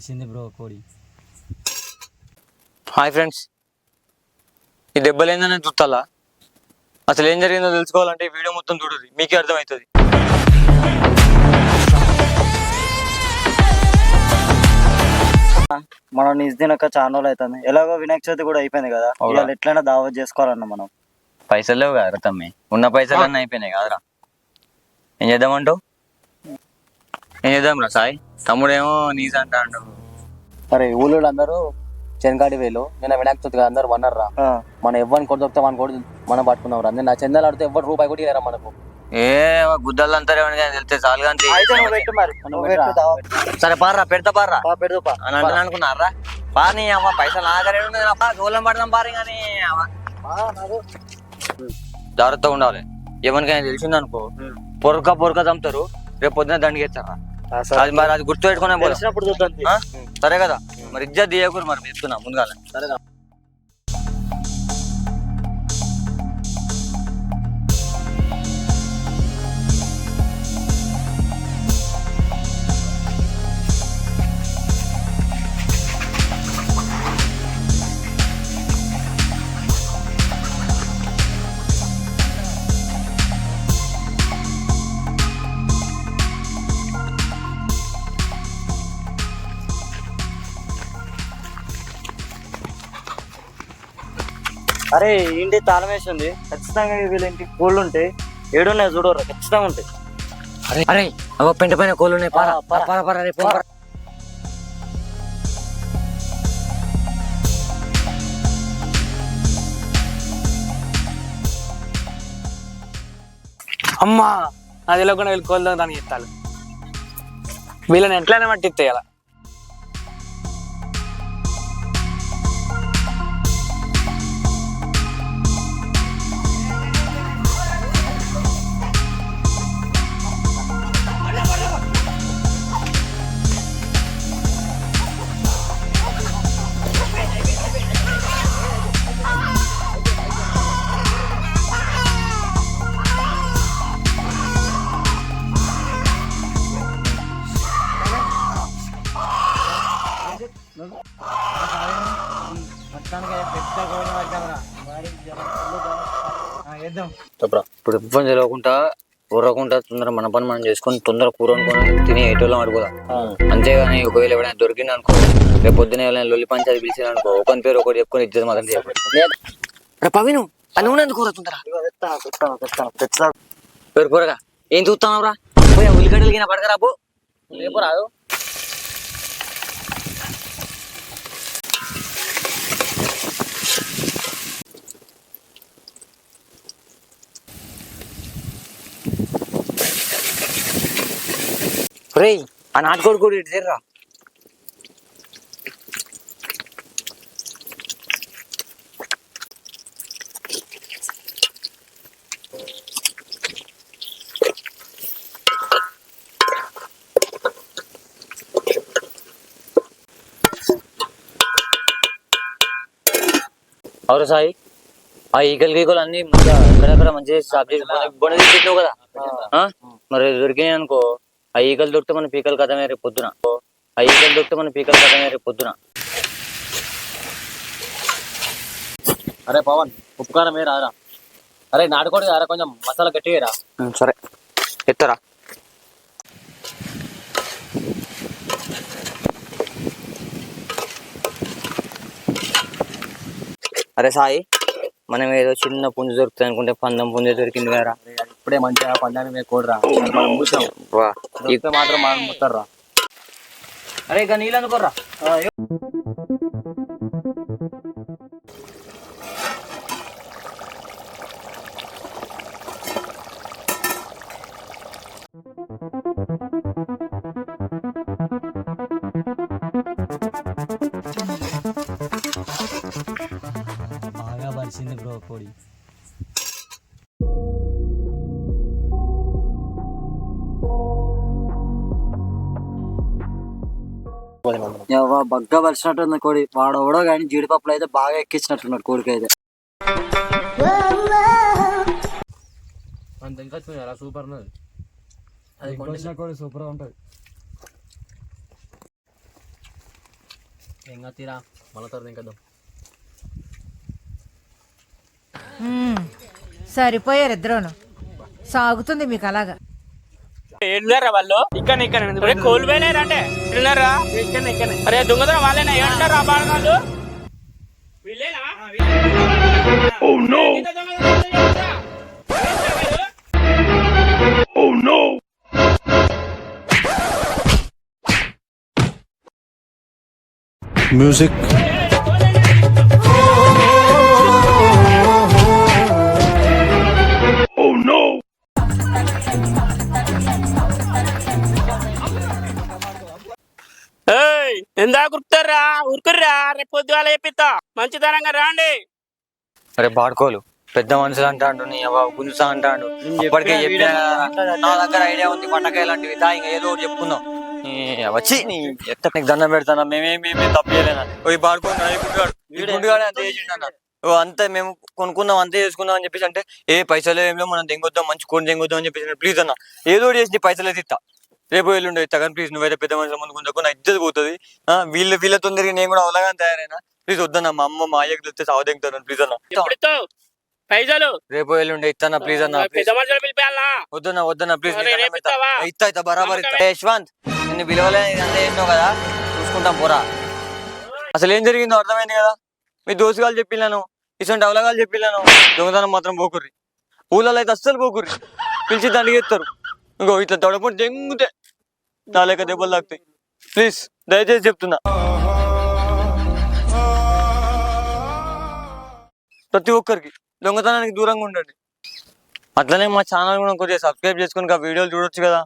బలిసింది bro కోడి. Hi friends. ఈ దెబ్బలు ఏందని చూస్తాలా అసలు ఏం జరిగిందో తెలుసుకోవాలంటే ఈ వీడియో మొత్తం చూడదు మీకే అర్థమవుతుంది మనం నిజ తినక చాలా రోజులు అవుతుంది ఎలాగో వినాయక చవితి కూడా అయిపోయింది కదా. అవునా. ఇవాళ ఎట్లయినా దావత్ చేసుకోవాలన్న మనం. పైసలు లేవు కదా తమ్మి. ఉన్న పైసలు అన్నీ అయిపోయినాయి కదరా. ఏం చేద్దామంటావు? ఏం చేద్దాం రా సాయి. తమ్ముడేమో నీజ్ అంటాడు. అరే ఊళ్ళో అందరూ చెనకాడి వేలు నిన్న వినాయక చవితి కదా అందరూ వన్నారా ఆ, మనం ఎవరిని కొడు దొరికితే మన కొడు మనం పట్టుకున్నాం రా. నేను నా చందాలు ఆడితే ఎవరు రూపాయి కూడా ఇవ్వరా మనకు? ఏ గుద్దలు ఏమని తెలితే చాలు కానీ. సరే పార్రా పెడతా పార్రా. పా, పెడదు పా. అని అంటే అనుకున్నారా? పాని అమ్మ పైసలు ఆగరే గోళం పడదాం పారి కానీ. జాగ్రత్తగా ఉండాలి. ఎవరికైనా తెలిసింది అనుకో పొరక పొరక చంపుతారు రేపు పొద్దున దండికి ఎత్తారా. అది మరి అది గుర్తు పెట్టుకునే? సరే కదా. మరి ఇజ్జత్ తీయకూడదు మరి చెప్తున్నా ముందుగా సరేనా అరే ఇంటి తాళం వేసి ఉంది ఖచ్చితంగా వీళ్ళంటి కోళ్ళు ఉంటాయి ఏడున్నాయి చూడరు ఖచ్చితంగా ఉంటాయి అరే అరే అవ్వ పెంట పైన కోళ్ళు ఉన్నాయి పారా పారా. పారా పారా. అమ్మా అది తెలియకుండా వీళ్ళు కోల్దాం దానికి ఎత్తాలి వీళ్ళని ఎట్లయినా పట్టిత్తేయాల చెప్పరా ఇప్పుడు ఇబ్బంది తెలియకుండా ఊరకుండా తొందర మన పని మనం చేసుకొని తొందర కూర అనుకొని తిని ఎటోళ్ళం అడుగుదాం అంతేగాని ఒకవేళ ఎవరైనా దొరికింది అనుకో రేపు పొద్దున ఎవరైనా లొల్లి పంచాయతీ పిలిచిన అనుకో ఒకరి పేరు ఒకటి చెప్పుకొని ఇద్దరు మాత్రం చేయకూడదు పవిను అని ఉన్నది కూర తొందర. పేరు కూరగా? ఏం చూస్తున్నావు రా ఉల్లిగడ్డలు గిన పడకరా పో. రేపు రాదు రేయ్ ఆ నాటుకోడి కూడా ఇటు తీర్రా. అవును సాయి ఆ ఈగలు గీగలు అన్ని మంచిగా ఎక్కడెక్కడ మంచిగా సాఫ్ చేసి బొన తీసి కదా? మరి దొరికినాయి అనుకో ఆ ఈగలు దొరికితే మన పీకలు కథమే రేపు పొద్దున. ఆ ఈగలు దొరికితే మన పీకలు కథమే రేపు పొద్దున. అరే పవన్ ఉపకారం ఏ రారా అరే నాటుకోడు కదా కొంచెం మసాలా గట్టిగా రా సరే. ఎత్తరా. అరే సాయి మనం ఏదో చిన్న పుంజు దొరుకుతుంది అనుకుంటే పందం పుంజు దొరికింది కదా ఇప్పుడే మంచిగా పందాన్ని మీద కోడిరా. మనం మూసాం వా. దొరికితే మాత్రం మనం ముత్తారా అరే ఇక నీళ్ళు అనుకోర్రా బాగా బలిసింది బ్రో కోడి. బగ్గ బలిసినట్టుంది కోడి. వాడెవడో కానీ జీడిపప్పులు అయితే బాగా ఎక్కించినట్టున్నాడు కోడికి అయితే సూపర్ అది కోడి సూపర్ ఉంటది. ఇంకా తీరా. మళ్ళీ తర్వాత. సరిపోయారు ఇద్దరును. సాగుతుంది మీకు అలాగా. వాళ్ళు? ఇక్కడ ఇక్కడ తిన్నారా అరే దొంగతనం వాళ్ళేనా? ఏమంటారు ఆ బాడగాళ్ళు వీళ్ళేనా? వీళ్ళు? music. ఎందా కురుకుతారా ఉరుకుర్రా రేపు పొద్దుగాల చెప్పిస్తా. మంచితనంగా రాండి. అరే బాడుకోలు పెద్ద మనుషులు అంటాడు నీ అవ్వ గుంజుసా అంటాడు. అప్పటికే చెప్పినా నా దగ్గర ఐడియా ఉంది పండగ లాంటివి. దా ఇంకా ఏదో ఒకటి చెప్పుకుందాం. నీ వచ్చి నీ ఎత్త నీకు దండం పెడతానా? మేమేమేమి తప్పు చేయలేనా? ఓ గుండుగాడు అంతే చేసిండు ఓ అంతే మేము కొనుక్కుందాం అంతే చేసుకుందాం అని చెప్పేసి అంటే ఏ పైసలు ఏం మనం తెంగొద్దాం మంచి కూర తెంగొద్దాం అని చెప్పేసి ప్లీజ్ అన్న ఏదో చేసి నీ పైసలు అయితే ఇస్తా రేపు ఎల్లుండి కానీ ప్లీజ్ నువ్వైతే పెద్ద మనుషుల ముందు కొంచెం నా ఇద్దరు పోతుంది. వీళ్ళ వీళ్ళతో తిరిగి నేను కూడా అవలాగా తయారైనా? ప్లీజ్ వద్దన్న మా అమ్మ మా అయ్యకి తెలిస్తే సావదెంగుతాను ప్లీజ్ అన్న. పైసలు? రేపు ఎల్లుండి ఇస్తానా ప్లీజ్ అన్న వద్దన్నా వద్దన్నా ప్లీజ్? ఇస్తా ఇస్తా బరాబర్ ఇస్తా యశ్వంత్ నిన్ను పిలవలే చేసినావు కదా? చూసుకుంటాం పోరా. అసలు ఏం జరిగిందో అర్థమైంది కదా? మీ దోసుగాలు చెప్పిల్లాను ఇటువంటి అవలగాలు చెప్పిల్లాను దొంగతనం మాత్రం పోకుర్రి. ఊళ్ళలో అయితే అస్సలు పోకుర్రి. పిలిచి దండిగా ఎత్తారు. ఇంకో ఇట్లా తొడపడి దెంగుతే నా దెబ్బలు తాగుతాయి ప్లీజ్ దయచేసి చెప్తున్నా. ప్రతి ఒక్కరికి దొంగతనానికి దూరంగా ఉండండి. అట్లనే మా ఛానల్ కూడా కొద్దిగా సబ్స్క్రైబ్ చేసుకుని ఆ వీడియోలు చూడొచ్చు కదా.